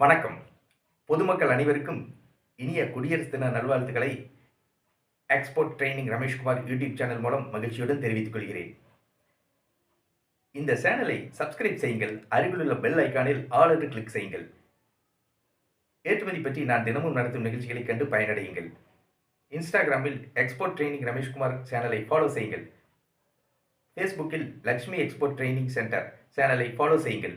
வணக்கம். பொதுமக்கள் அனைவருக்கும் இனிய குடியரசு தின நல்வாழ்த்துக்களை export training Rameshkumar YouTube channel மூலம் மகிழ்ச்சியுடன் தெரிவித்துக் கொள்கிறேன். இந்த சேனலை சப்ஸ்கிரைப் செய்யுங்கள் அருகிலுள்ள பெல் ஐக்கானில் ஆல் என்று கிளிக் செய்யுங்கள். ஏற்றுமதி பற்றி நான் தினமும் நடத்தும் நிகழ்ச்சிகளை கண்டு பயனடையுங்கள். இன்ஸ்டாகிராமில் எக்ஸ்போர்ட் ட்ரைனிங் ரமேஷ்குமார் சேனலை ஃபாலோ செய்யுங்கள். ஃபேஸ்புக்கில் லக்ஷ்மி எக்ஸ்போர்ட் ட்ரைனிங் சென்டர் சேனலை ஃபாலோ செய்யுங்கள்.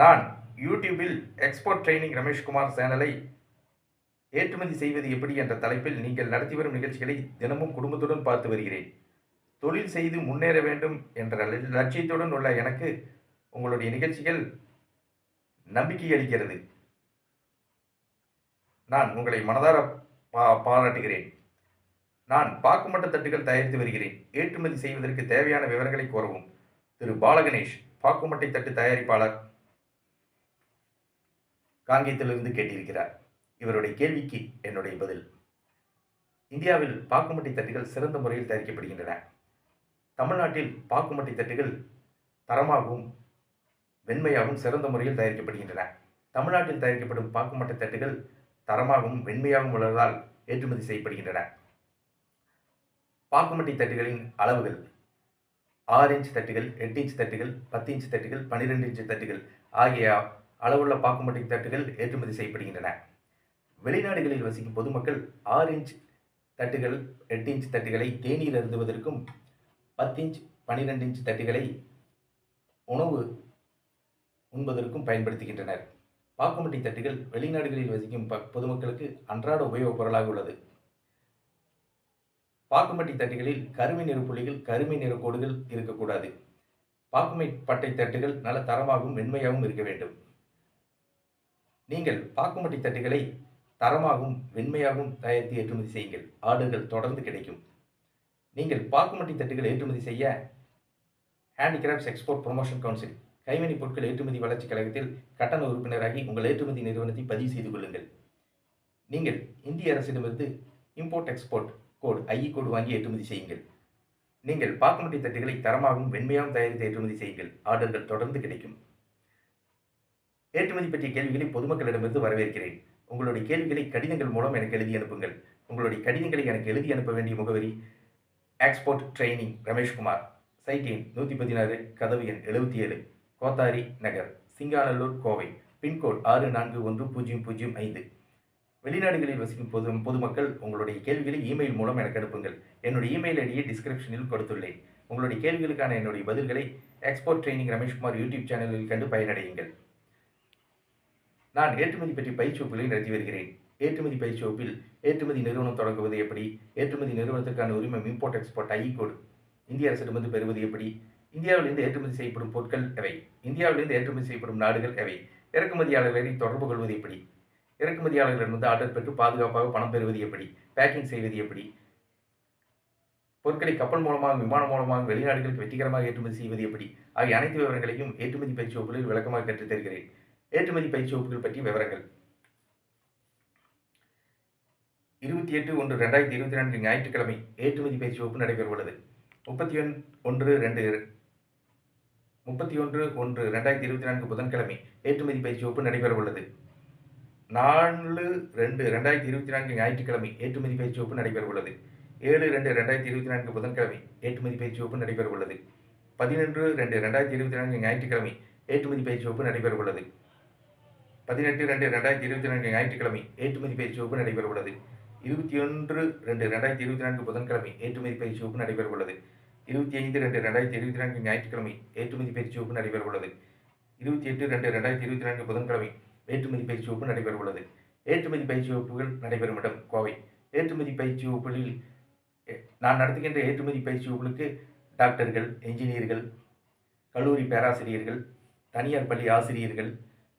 நான் யூடியூபில் எக்ஸ்போர்ட் ட்ரைனிங் ரமேஷ்குமார் சேனலை ஏற்றுமதி செய்வது எப்படி என்ற தலைப்பில் நீங்கள் நடத்தி வரும் நிகழ்ச்சிகளை தினமும் குடும்பத்துடன் பார்த்து வருகிறேன். தொழில் செய்து முன்னேற வேண்டும் என்ற லட்சியத்துடன் உள்ள எனக்கு உங்களுடைய நிகழ்ச்சிகள் நம்பிக்கை அளிக்கிறது. நான் உங்களை மனதார பா பாராட்டுகிறேன். நான் பாக்குமட்ட தட்டுகள் தயாரித்து வருகிறேன். ஏற்றுமதி செய்வதற்கு தேவையான விவரங்களை கோரவும். திரு. பாலகணேஷ் பாக்குமட்டை தட்டு தயாரிப்பாளர். காங்கேயத்திலிருந்து கேட்டிருக்கிறார். இவருடைய கேள்விக்கு என்னுடைய பதில். இந்தியாவில் பாக்குமட்டை தட்டுகள் சிறந்த முறையில் தயாரிக்கப்படுகின்றன. தமிழ்நாட்டில் பாக்குமட்டை தட்டுகள் தரமாகவும் வெண்மையாகவும் சிறந்த முறையில் தயாரிக்கப்படுகின்றன. தமிழ்நாட்டில் தயாரிக்கப்படும் பாக்குமட்டை தட்டுகள் தரமாகவும் வெண்மையாகவும் உள்ளதால் ஏற்றுமதி செய்யப்படுகின்றன. பாக்குமட்டை தட்டுகளின் அளவுகள் ஆறு இன்ச் தட்டுகள் எட்டு இன்ச் தட்டுகள் பத்து இன்ச் தட்டுகள் பன்னிரெண்டு இன்ச் தட்டுகள் ஆகிய அளவுள்ள பாக்குமட்டை தட்டுகள் ஏற்றுமதி செய்யப்படுகின்றன. வெளிநாடுகளில் வசிக்கும் பொதுமக்கள் ஆறு இன்ச் தட்டுகள் எட்டு இன்ச் தட்டுகளை தேநீர் அருந்துவதற்கும் பத்து இன்ச் பன்னிரெண்டு இன்ச் தட்டுகளை உணவு உண்பதற்கும் பயன்படுத்துகின்றனர். பாக்குமட்டை தட்டுகள் வெளிநாடுகளில் வசிக்கும் பொதுமக்களுக்கு அன்றாட உபயோகப் பொருளாக உள்ளது. பாக்குமட்டை தட்டுகளில் கருமை நிற புள்ளிகள் கருமை நிற கோடுகள் இருக்கக்கூடாது. பாக்குமை பட்டை தட்டுகள் நல்ல தரமாகவும் மென்மையாகவும் இருக்க வேண்டும். நீங்கள் பாக்குமட்டி தட்டுகளை தரமாகவும் வெண்மையாகவும் தயாரித்து ஏற்றுமதி செய்யுங்கள். ஆர்டர்கள் தொடர்ந்து கிடைக்கும். நீங்கள் பாக்குமட்டி தட்டுகள் ஏற்றுமதி செய்ய ஹேண்டிகிராஃப்ட்ஸ் எக்ஸ்போர்ட் ப்ரொமோஷன் கவுன்சில் கைவினை பொருட்கள் ஏற்றுமதி வளர்ச்சிக் கழகத்தில் கட்டண உறுப்பினராகி உங்கள் ஏற்றுமதி நிறுவனத்தை பதிவு செய்து கொள்ளுங்கள். நீங்கள் இந்திய அரசிடமிருந்து import export code IE code வாங்கி ஏற்றுமதி செய்யுங்கள். நீங்கள் பாக்குமட்டி தட்டுகளை தரமாகவும் வெண்மையாகவும் தயாரித்து ஏற்றுமதி செய்யுங்கள். ஆர்டர்கள் தொடர்ந்து கிடைக்கும். ஏற்றுமதி பற்றிய கேள்விகளை பொதுமக்களிடமிருந்து வரவேற்கிறேன். உங்களுடைய கேள்விகளை கடிதங்கள் மூலம் எனக்கு எழுதி அனுப்புங்கள். உங்களுடைய கடிதங்களை எனக்கு எழுதி அனுப்ப வேண்டிய முகவரி எக்ஸ்போர்ட் ட்ரைனிங் ரமேஷ்குமார் சைட் எண் நூற்றி பதினாறு கதவு எண் எழுபத்தி ஏழு கோத்தாரி நகர் சிங்காநல்லூர் கோவை. பின்கோட் ஆறு நான்கு ஒன்று பூஜ்ஜியம் பூஜ்ஜியம் ஐந்து. வெளிநாடுகளில் வசிக்கும் பொது பொதுமக்கள் உங்களுடைய கேள்விகளை இமெயில் மூலம் எனக்கு அனுப்புங்கள். என்னுடைய இமெயில் ஐடியை டிஸ்கிரிப்ஷனில் கொடுத்துள்ளேன். உங்களுடைய கேள்விகளுக்கான என்னுடைய பதில்களை எக்ஸ்போர்ட் ட்ரைனிங் ரமேஷ்குமார் யூடியூப் சேனலில் கண்டு பயனடையுங்கள். நான் ஏற்றுமதி பற்றி பயிற்சி வகுப்புகளை நடத்தி வருகிறேன். ஏற்றுமதி பயிற்சி வகுப்பில் ஏற்றுமதி நிறுவனம் தொடங்குவது எப்படி? ஏற்றுமதி நிறுவனத்திற்கான உரிமம் இம்போர்ட் எக்ஸ்போர்ட் ஐ கோடு இந்திய அரசிடமிருந்து பெறுவது எப்படி? இந்தியாவிலிருந்து ஏற்றுமதி செய்யப்படும் பொருட்கள் எவை? இந்தியாவிலிருந்து ஏற்றுமதி செய்யப்படும் நாடுகள் எவை? இறக்குமதியாளர்களை தொடர்பு கொள்வது எப்படி? இறக்குமதியாளர்களிடமிருந்து ஆர்டர் பெற்று பாதுகாப்பாக பணம் பெறுவது எப்படி? பேக்கிங் செய்வது எப்படி? பொருட்களை கப்பல் மூலமாக விமானம் மூலமாக வெளிநாடுகளுக்கு வெற்றிகரமாக ஏற்றுமதி செய்வது எப்படி? ஆகிய அனைத்து விவரங்களையும் ஏற்றுமதி பயிற்சி வகுப்புகளில் விளக்கமாக கற்றுத் தருகிறேன் ஏற்றுமதி பயிற்சி வகுப்புகள் பற்றி விவரங்கள். இருபத்தி எட்டு ஒன்று ரெண்டாயிரத்தி இருபத்தி நான்கு ஞாயிற்றுக்கிழமை ஏற்றுமதி பயிற்சி வகுப்பு நடைபெறவுள்ளது முப்பத்தி ஒன் ஒன்று ரெண்டு முப்பத்தி ஒன்று ஒன்று ரெண்டாயிரத்தி இருபத்தி நான்கு புதன்கிழமை ஏற்றுமதி பயிற்சி வகுப்பு நடைபெறவுள்ளது நாலு ரெண்டு ரெண்டாயிரத்தி இருபத்தி நான்கு ஞாயிற்றுக்கிழமை ஏற்றுமதி பயிற்சி வகுப்பு நடைபெறவுள்ளது ஏழு ரெண்டு ரெண்டாயிரத்தி இருபத்தி நான்கு புதன்கிழமை ஏற்றுமதி பயிற்சி வகுப்பு நடைபெறவுள்ளது பதினொன்று ரெண்டு ரெண்டாயிரத்தி இருபத்தி நான்கு ஞாயிற்றுக்கிழமை ஏற்றுமதி பயிற்சி வகுப்பு நடைபெறவுள்ளது பதினெட்டு ரெண்டு ரெண்டாயிரத்தி இருபத்தி நான்கு ஞாயிற்றுக்கிழமை ஏற்றுமதி பயிற்சி வகுப்பு நடைபெறவுள்ளது. இருபத்தி ஒன்று ரெண்டு ரெண்டாயிரத்தி இருபத்தி நான்கு புதன்கிழமை ஏற்றுமதி பயிற்சி வகுப்பு நடைபெறவுள்ளது. இருபத்தி ஐந்து ரெண்டு ரெண்டாயிரத்தி இருபத்தி நான்கு ஞாயிற்றுக்கிழமை ஏற்றுமதி பயிற்சி வகுப்பு நடைபெறவுள்ளது. இருபத்தி எட்டு ரெண்டு ரெண்டாயிரத்தி இருபத்தி நான்கு புதன்கிழமை ஏற்றுமதி பயிற்சி வகுப்பு நடைபெறவுள்ளது. ஏற்றுமதி பயிற்சி வகுப்புகள் நடைபெறும் இடம் கோவை. ஏற்றுமதி பயிற்சி வகுப்புகளில் நான் நடத்துகின்ற ஏற்றுமதி பயிற்சி வகுப்புகளுக்கு டாக்டர்கள் என்ஜினியர்கள் கல்லூரி பேராசிரியர்கள் தனியார் பள்ளி ஆசிரியர்கள்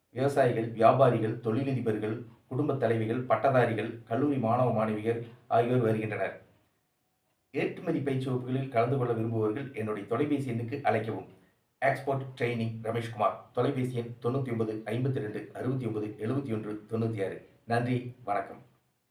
விவசாயிகள் வியாபாரிகள் தொழிலதிபர்கள் குடும்பத் தலைவிகள் பட்டதாரிகள் கல்லூரி மாணவ மாணவியர் ஆகியோர் வருகின்றனர். ஏற்றுமதி பயிற்சி வகுப்புகளில் கலந்து கொள்ள விரும்புபவர்கள் என்னுடைய தொலைபேசி எண்ணுக்கு அழைக்கவும். Export training Rameshkumar. தொலைபேசி எண் தொண்ணூற்றி ஒன்பது ஐம்பத்தி ரெண்டு அறுபத்தி ஒன்பது எழுபத்தி ஒன்று தொண்ணூற்றி ஆறு. நன்றி வணக்கம்.